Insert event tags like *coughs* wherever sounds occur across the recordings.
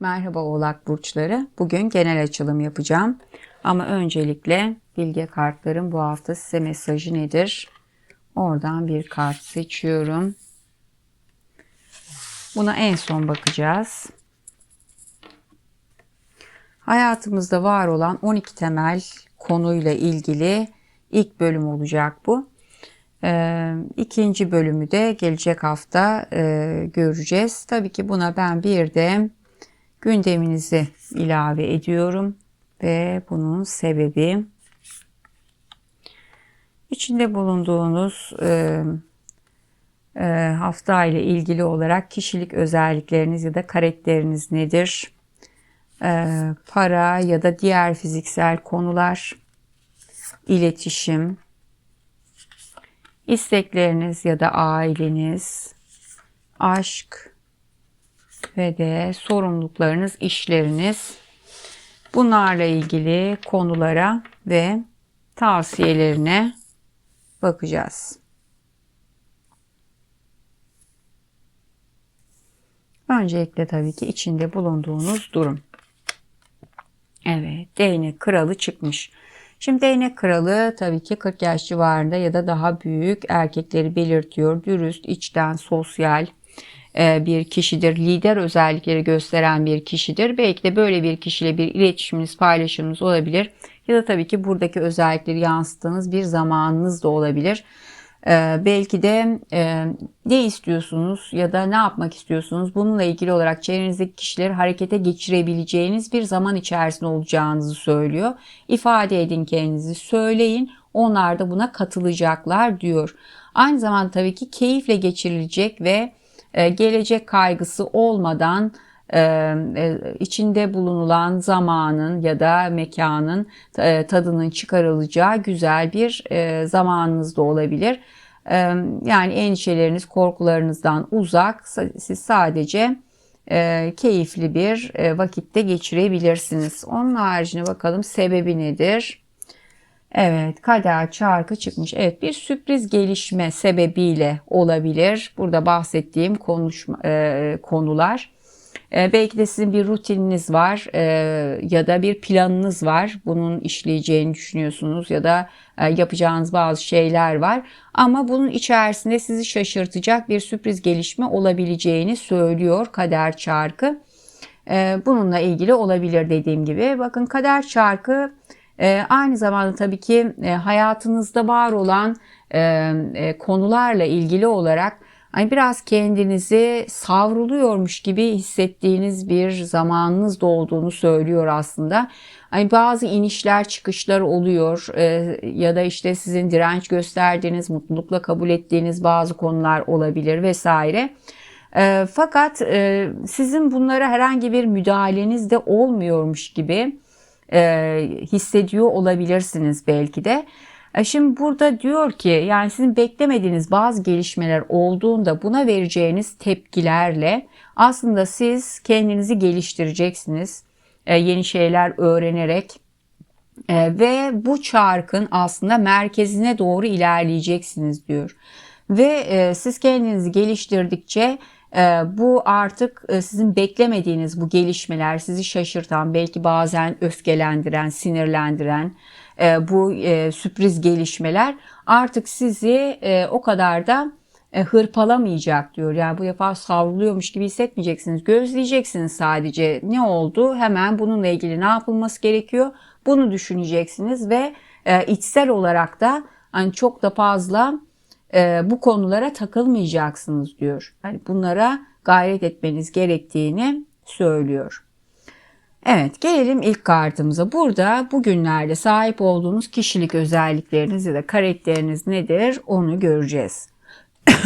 Merhaba Oğlak Burçları. Bugün genel açılım yapacağım. Ama öncelikle bilge kartların bu hafta size mesajı nedir? Oradan bir kart seçiyorum. Buna en son bakacağız. Hayatımızda var olan 12 temel konuyla ilgili ilk bölüm olacak bu. Ee, ikinci bölümü de gelecek hafta e, göreceğiz. Tabii ki buna ben bir de gündeminizi ilave ediyorum ve bunun sebebi içinde bulunduğunuz e, e, hafta ile ilgili olarak kişilik özellikleriniz ya da karakteriniz nedir? E, para ya da diğer fiziksel konular, iletişim, istekleriniz ya da aileniz, aşk ve de sorumluluklarınız, işleriniz bunlarla ilgili konulara ve tavsiyelerine bakacağız. Öncelikle tabii ki içinde bulunduğunuz durum. Evet, değnek kralı çıkmış. Şimdi değnek kralı tabii ki 40 yaş civarında ya da daha büyük erkekleri belirtiyor. Dürüst, içten, sosyal bir kişidir. Lider özellikleri gösteren bir kişidir. Belki de böyle bir kişiyle bir iletişiminiz, paylaşımınız olabilir. Ya da tabii ki buradaki özellikleri yansıttığınız bir zamanınız da olabilir. Ee, belki de e, ne istiyorsunuz ya da ne yapmak istiyorsunuz bununla ilgili olarak çevrenizdeki kişileri harekete geçirebileceğiniz bir zaman içerisinde olacağınızı söylüyor. İfade edin kendinizi, söyleyin. Onlar da buna katılacaklar diyor. Aynı zamanda tabii ki keyifle geçirilecek ve e, gelecek kaygısı olmadan e, e, içinde bulunulan zamanın ya da mekanın tadının çıkarılacağı güzel bir zamanınız da olabilir. Yani endişeleriniz, korkularınızdan uzak, siz sadece keyifli bir vakitte geçirebilirsiniz. Onun haricinde bakalım sebebi nedir? Evet kader çarkı çıkmış. Evet bir sürpriz gelişme sebebiyle olabilir. Burada bahsettiğim konuşma, e, konular. E, belki de sizin bir rutininiz var e, ya da bir planınız var. Bunun işleyeceğini düşünüyorsunuz ya da e, yapacağınız bazı şeyler var. Ama bunun içerisinde sizi şaşırtacak bir sürpriz gelişme olabileceğini söylüyor kader çarkı. E, bununla ilgili olabilir dediğim gibi. Bakın kader çarkı e, aynı zamanda tabii ki e, hayatınızda var olan e, e, konularla ilgili olarak Hani biraz kendinizi savruluyormuş gibi hissettiğiniz bir zamanınız da olduğunu söylüyor aslında. Hani bazı inişler çıkışlar oluyor ya da işte sizin direnç gösterdiğiniz, mutlulukla kabul ettiğiniz bazı konular olabilir vesaire. Fakat sizin bunlara herhangi bir müdahaleniz de olmuyormuş gibi e, hissediyor olabilirsiniz belki de. E, şimdi burada diyor ki yani sizin beklemediğiniz bazı gelişmeler olduğunda buna vereceğiniz tepkilerle aslında siz kendinizi geliştireceksiniz. E, yeni şeyler öğrenerek e, ve bu çarkın aslında merkezine doğru ilerleyeceksiniz diyor. Ve siz kendinizi geliştirdikçe bu artık sizin beklemediğiniz bu gelişmeler sizi şaşırtan, belki bazen öfkelendiren, sinirlendiren, e, bu e, sürpriz gelişmeler artık sizi e, o kadar da hırpalamayacak diyor. Yani bu defa savruluyormuş gibi hissetmeyeceksiniz. Gözleyeceksiniz sadece ne oldu hemen bununla ilgili ne yapılması gerekiyor bunu düşüneceksiniz ve içsel olarak da hani çok da fazla bu konulara takılmayacaksınız diyor. Yani bunlara gayret etmeniz gerektiğini söylüyor. Evet gelelim ilk kartımıza. Burada bugünlerde sahip olduğunuz kişilik özellikleriniz ya da karakteriniz nedir onu göreceğiz. *coughs*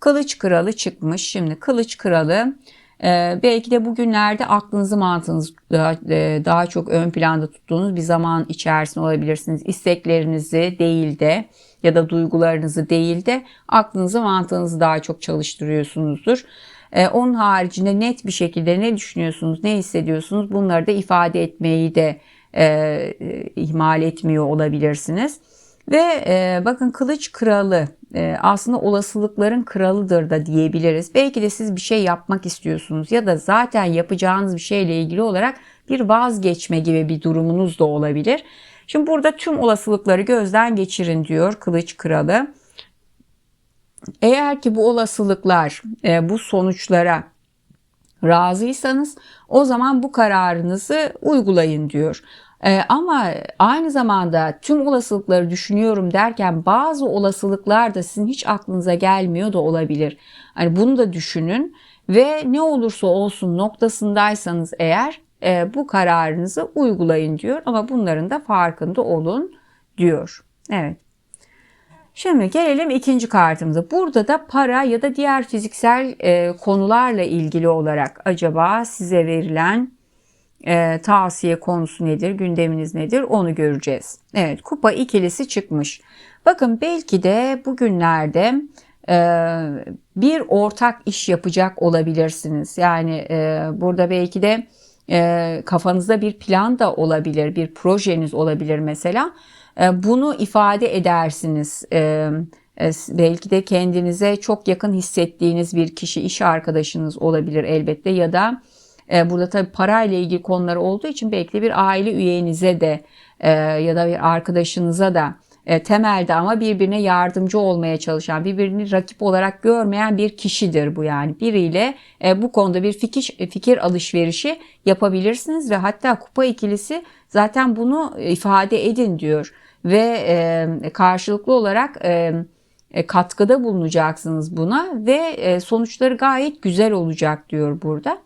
Kılıç kralı çıkmış. Şimdi kılıç kralı e, belki de bugünlerde aklınızı mantığınız daha, e, daha çok ön planda tuttuğunuz bir zaman içerisinde olabilirsiniz. İsteklerinizi değil de ya da duygularınızı değil de aklınızı mantığınızı daha çok çalıştırıyorsunuzdur. E, onun haricinde net bir şekilde ne düşünüyorsunuz, ne hissediyorsunuz bunları da ifade etmeyi de e, ihmal etmiyor olabilirsiniz. Ve e, bakın kılıç kralı e, aslında olasılıkların kralıdır da diyebiliriz. Belki de siz bir şey yapmak istiyorsunuz ya da zaten yapacağınız bir şeyle ilgili olarak bir vazgeçme gibi bir durumunuz da olabilir. Şimdi burada tüm olasılıkları gözden geçirin diyor kılıç kralı. Eğer ki bu olasılıklar e, bu sonuçlara razıysanız o zaman bu kararınızı uygulayın diyor. Ee, ama aynı zamanda tüm olasılıkları düşünüyorum derken bazı olasılıklar da sizin hiç aklınıza gelmiyor da olabilir. Hani bunu da düşünün ve ne olursa olsun noktasındaysanız eğer e, bu kararınızı uygulayın diyor ama bunların da farkında olun diyor. Evet. Şimdi gelelim ikinci kartımıza. Burada da para ya da diğer fiziksel e, konularla ilgili olarak acaba size verilen e, tavsiye konusu nedir, gündeminiz nedir onu göreceğiz. Evet kupa ikilisi çıkmış. Bakın belki de bugünlerde e, bir ortak iş yapacak olabilirsiniz. Yani e, burada belki de e, kafanızda bir plan da olabilir, bir projeniz olabilir mesela. E, bunu ifade edersiniz. E, e, belki de kendinize çok yakın hissettiğiniz bir kişi, iş arkadaşınız olabilir elbette ya da burada tabii parayla ilgili konular olduğu için belki bir aile üyenize de e, ya da bir arkadaşınıza da e, temelde ama birbirine yardımcı olmaya çalışan, birbirini rakip olarak görmeyen bir kişidir bu yani. Biriyle e, bu konuda bir fikir fikir alışverişi yapabilirsiniz ve hatta kupa ikilisi zaten bunu ifade edin diyor ve e, karşılıklı olarak e, e katkıda bulunacaksınız buna ve e, sonuçları gayet güzel olacak diyor burada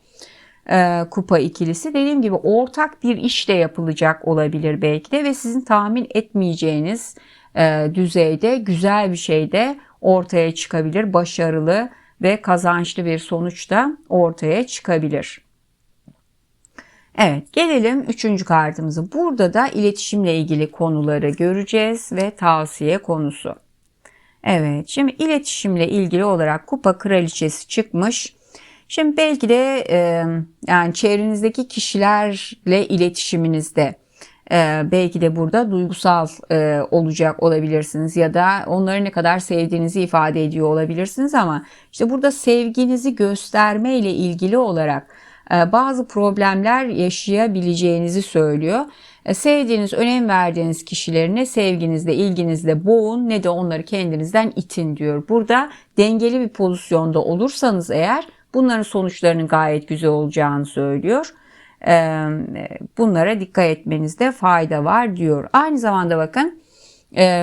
e, kupa ikilisi. Dediğim gibi ortak bir iş de yapılacak olabilir belki de ve sizin tahmin etmeyeceğiniz e, düzeyde güzel bir şey de ortaya çıkabilir. Başarılı ve kazançlı bir sonuç da ortaya çıkabilir. Evet gelelim üçüncü kartımıza. Burada da iletişimle ilgili konuları göreceğiz ve tavsiye konusu. Evet şimdi iletişimle ilgili olarak kupa kraliçesi çıkmış. Şimdi belki de e, yani çevrenizdeki kişilerle iletişiminizde e, belki de burada duygusal e, olacak olabilirsiniz ya da onları ne kadar sevdiğinizi ifade ediyor olabilirsiniz ama işte burada sevginizi gösterme ile ilgili olarak e, bazı problemler yaşayabileceğinizi söylüyor. E, sevdiğiniz, önem verdiğiniz kişilerine sevginizle, ilginizle boğun ne de onları kendinizden itin diyor. Burada dengeli bir pozisyonda olursanız eğer Bunların sonuçlarının gayet güzel olacağını söylüyor. Bunlara dikkat etmenizde fayda var diyor. Aynı zamanda bakın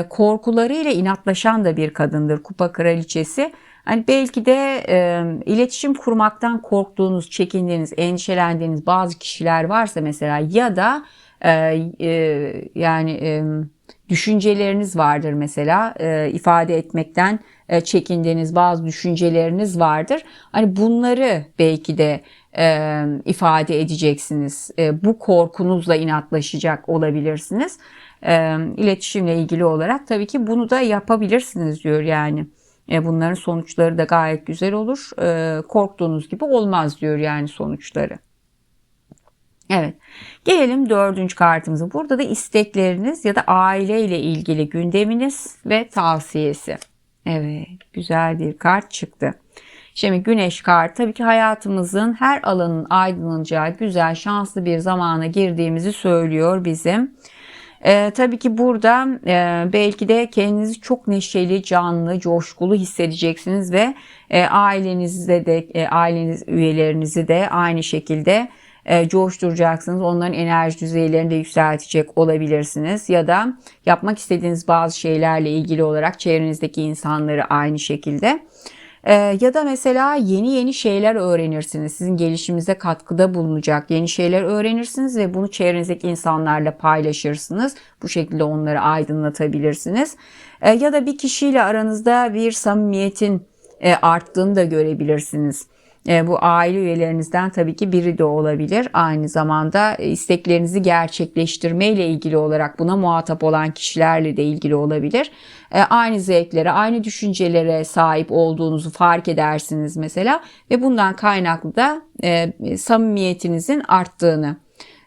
korkularıyla inatlaşan da bir kadındır kupa kraliçesi. Hani belki de e, iletişim kurmaktan korktuğunuz, çekindiğiniz, endişelendiğiniz bazı kişiler varsa mesela ya da e, e, yani e, düşünceleriniz vardır mesela e, ifade etmekten e, çekindiğiniz bazı düşünceleriniz vardır. Hani bunları belki de e, ifade edeceksiniz. E, bu korkunuzla inatlaşacak olabilirsiniz. E, iletişimle ilgili olarak tabii ki bunu da yapabilirsiniz diyor yani. E, bunların sonuçları da gayet güzel olur. E, korktuğunuz gibi olmaz diyor yani sonuçları. Evet. Gelelim dördüncü kartımıza. Burada da istekleriniz ya da aileyle ilgili gündeminiz ve tavsiyesi. Evet. Güzel bir kart çıktı. Şimdi güneş kartı tabii ki hayatımızın her alanın aydınlanacağı güzel şanslı bir zamana girdiğimizi söylüyor bizim. Ee, tabii ki burada e, belki de kendinizi çok neşeli, canlı, coşkulu hissedeceksiniz ve e, ailenizde de e, aileniz üyelerinizi de aynı şekilde e, coşturacaksınız. Onların enerji düzeylerini de yükseltecek olabilirsiniz. Ya da yapmak istediğiniz bazı şeylerle ilgili olarak çevrenizdeki insanları aynı şekilde. E, ya da mesela yeni yeni şeyler öğrenirsiniz. Sizin gelişimize katkıda bulunacak yeni şeyler öğrenirsiniz ve bunu çevrenizdeki insanlarla paylaşırsınız. Bu şekilde onları aydınlatabilirsiniz. E, ya da bir kişiyle aranızda bir samimiyetin e, arttığını da görebilirsiniz. E, bu aile üyelerinizden tabii ki biri de olabilir. Aynı zamanda e, isteklerinizi gerçekleştirme ile ilgili olarak buna muhatap olan kişilerle de ilgili olabilir. E, aynı zevklere, aynı düşüncelere sahip olduğunuzu fark edersiniz mesela ve bundan kaynaklı da samimiyetinizin arttığını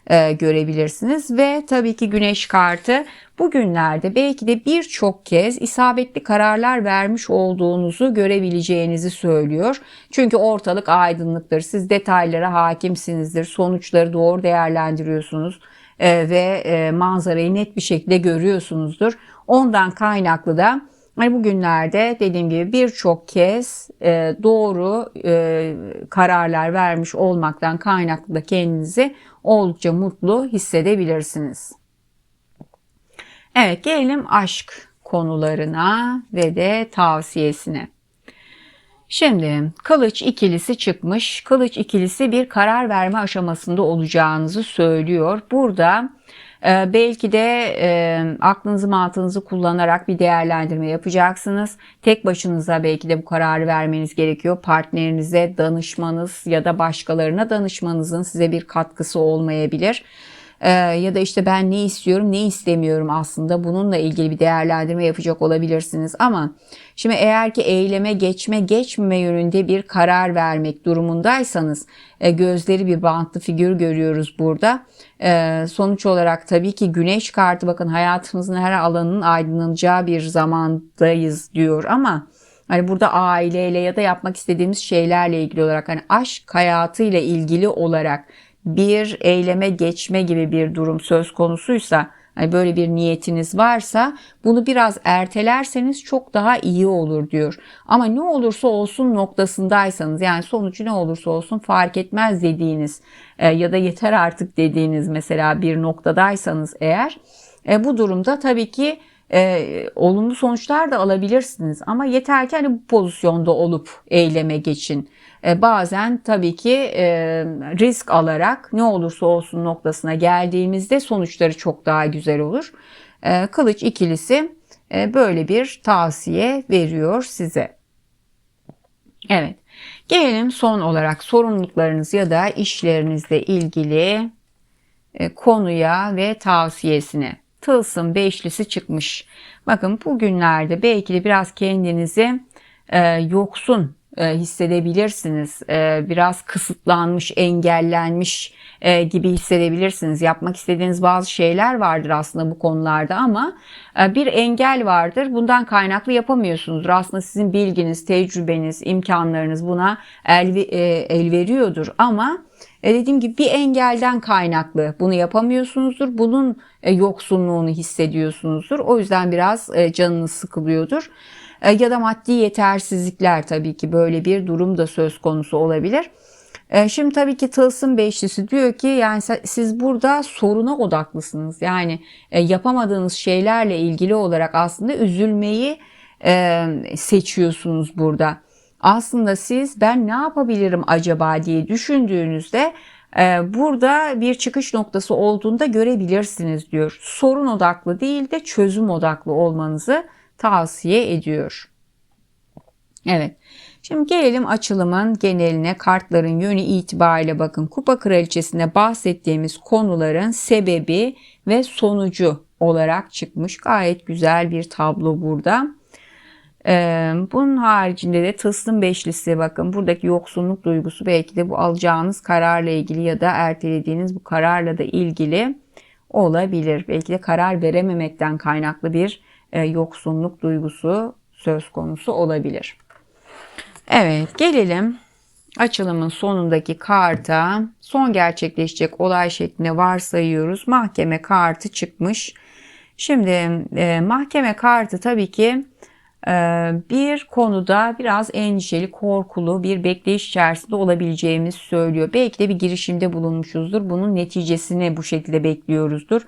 e, görebilirsiniz ve tabii ki güneş kartı bugünlerde belki de birçok kez isabetli kararlar vermiş olduğunuzu görebileceğinizi söylüyor. Çünkü ortalık aydınlıktır. Siz detaylara hakimsinizdir. Sonuçları doğru değerlendiriyorsunuz e, ve e, manzarayı net bir şekilde görüyorsunuzdur. Ondan kaynaklı da bugünlerde dediğim gibi birçok kez e, doğru e, kararlar vermiş olmaktan kaynaklı da kendinizi oldukça mutlu hissedebilirsiniz. Evet gelelim aşk konularına ve de tavsiyesine. Şimdi kılıç ikilisi çıkmış. Kılıç ikilisi bir karar verme aşamasında olacağınızı söylüyor. Burada e, belki de e, aklınızı mantığınızı kullanarak bir değerlendirme yapacaksınız. Tek başınıza belki de bu kararı vermeniz gerekiyor. Partnerinize danışmanız ya da başkalarına danışmanızın size bir katkısı olmayabilir. Ee, ya da işte ben ne istiyorum ne istemiyorum aslında. Bununla ilgili bir değerlendirme yapacak olabilirsiniz. Ama şimdi eğer ki eyleme geçme geçmeme yönünde bir karar vermek durumundaysanız e, gözleri bir bantlı figür görüyoruz burada. E, sonuç olarak tabii ki güneş kartı bakın hayatımızın her alanının aydınlanacağı bir zamandayız diyor. Ama Hani burada aileyle ya da yapmak istediğimiz şeylerle ilgili olarak hani aşk hayatıyla ilgili olarak bir eyleme geçme gibi bir durum söz konusuysa hani böyle bir niyetiniz varsa bunu biraz ertelerseniz çok daha iyi olur diyor. Ama ne olursa olsun noktasındaysanız yani sonucu ne olursa olsun fark etmez dediğiniz e, ya da yeter artık dediğiniz mesela bir noktadaysanız eğer e, bu durumda tabii ki e, olumlu sonuçlar da alabilirsiniz ama yeter ki hani bu pozisyonda olup eyleme geçin. E, bazen tabii ki e, risk alarak ne olursa olsun noktasına geldiğimizde sonuçları çok daha güzel olur. E, kılıç ikilisi böyle bir tavsiye veriyor size. Evet. Gelelim son olarak sorumluluklarınız ya da işlerinizle ilgili konuya ve tavsiyesine. Tılsım beşlisi çıkmış. Bakın bugünlerde belki de biraz kendinizi e, yoksun e, hissedebilirsiniz. E, biraz kısıtlanmış, engellenmiş e, gibi hissedebilirsiniz. Yapmak istediğiniz bazı şeyler vardır aslında bu konularda ama bir engel vardır. Bundan kaynaklı yapamıyorsunuzdur. Aslında sizin bilginiz, tecrübeniz, imkanlarınız buna el, el veriyordur ama dediğim gibi bir engelden kaynaklı bunu yapamıyorsunuzdur. Bunun yoksunluğunu hissediyorsunuzdur. O yüzden biraz canınız sıkılıyordur. E, ya da maddi yetersizlikler tabii ki böyle bir durum da söz konusu olabilir. E, şimdi tabii ki Tılsım Beşlisi diyor ki yani siz burada soruna odaklısınız. Yani e, yapamadığınız şeylerle ilgili olarak aslında üzülmeyi seçiyorsunuz burada. Aslında siz ben ne yapabilirim acaba diye düşündüğünüzde burada bir çıkış noktası olduğunda görebilirsiniz diyor. Sorun odaklı değil de çözüm odaklı olmanızı tavsiye ediyor. Evet. Şimdi gelelim açılımın geneline kartların yönü itibariyle bakın kupa kraliçesinde bahsettiğimiz konuların sebebi ve sonucu olarak çıkmış. Gayet güzel bir tablo burada. Ee, bunun haricinde de tılsım beşlisi bakın buradaki yoksunluk duygusu belki de bu alacağınız kararla ilgili ya da ertelediğiniz bu kararla da ilgili olabilir. Belki de karar verememekten kaynaklı bir e, yoksunluk duygusu söz konusu olabilir. Evet gelelim açılımın sonundaki karta son gerçekleşecek olay şeklinde varsayıyoruz. Mahkeme kartı çıkmış. Şimdi e, mahkeme kartı tabii ki e, bir konuda biraz endişeli, korkulu bir bekleyiş içerisinde olabileceğimiz söylüyor. Belki de bir girişimde bulunmuşuzdur. Bunun neticesini bu şekilde bekliyoruzdur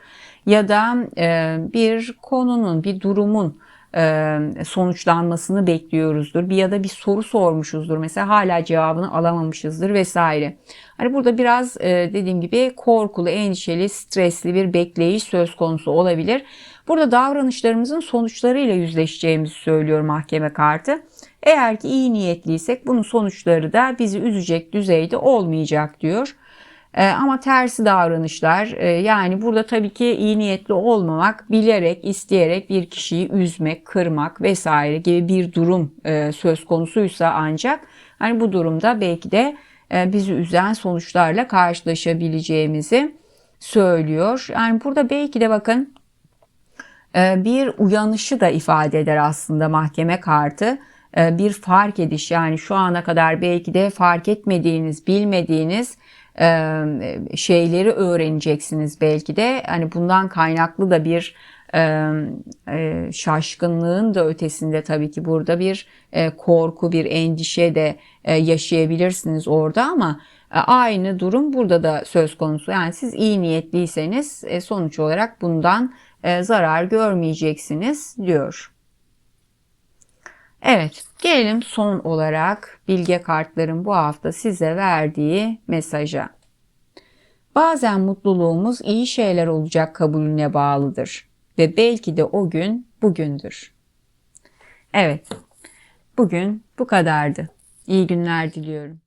ya da e, bir konunun, bir durumun e, sonuçlanmasını bekliyoruzdur. Bir ya da bir soru sormuşuzdur. Mesela hala cevabını alamamışızdır vesaire. Hani burada biraz e, dediğim gibi korkulu, endişeli, stresli bir bekleyiş söz konusu olabilir. Burada davranışlarımızın sonuçlarıyla yüzleşeceğimizi söylüyor mahkeme kartı. Eğer ki iyi niyetliysek bunun sonuçları da bizi üzecek düzeyde olmayacak diyor. Ee, ama tersi davranışlar e, yani burada tabii ki iyi niyetli olmamak, bilerek, isteyerek bir kişiyi üzmek, kırmak vesaire gibi bir durum e, söz konusuysa ancak hani bu durumda belki de e, bizi üzen sonuçlarla karşılaşabileceğimizi söylüyor. Yani burada belki de bakın bir uyanışı da ifade eder aslında mahkeme kartı. Bir fark ediş yani şu ana kadar belki de fark etmediğiniz, bilmediğiniz şeyleri öğreneceksiniz belki de. Hani bundan kaynaklı da bir şaşkınlığın da ötesinde tabii ki burada bir korku, bir endişe de yaşayabilirsiniz orada ama aynı durum burada da söz konusu. Yani siz iyi niyetliyseniz e, sonuç olarak bundan zarar görmeyeceksiniz diyor. Evet, gelelim son olarak bilge kartların bu hafta size verdiği mesaja. Bazen mutluluğumuz iyi şeyler olacak kabulüne bağlıdır ve belki de o gün bugündür. Evet, bugün bu kadardı. İyi günler diliyorum.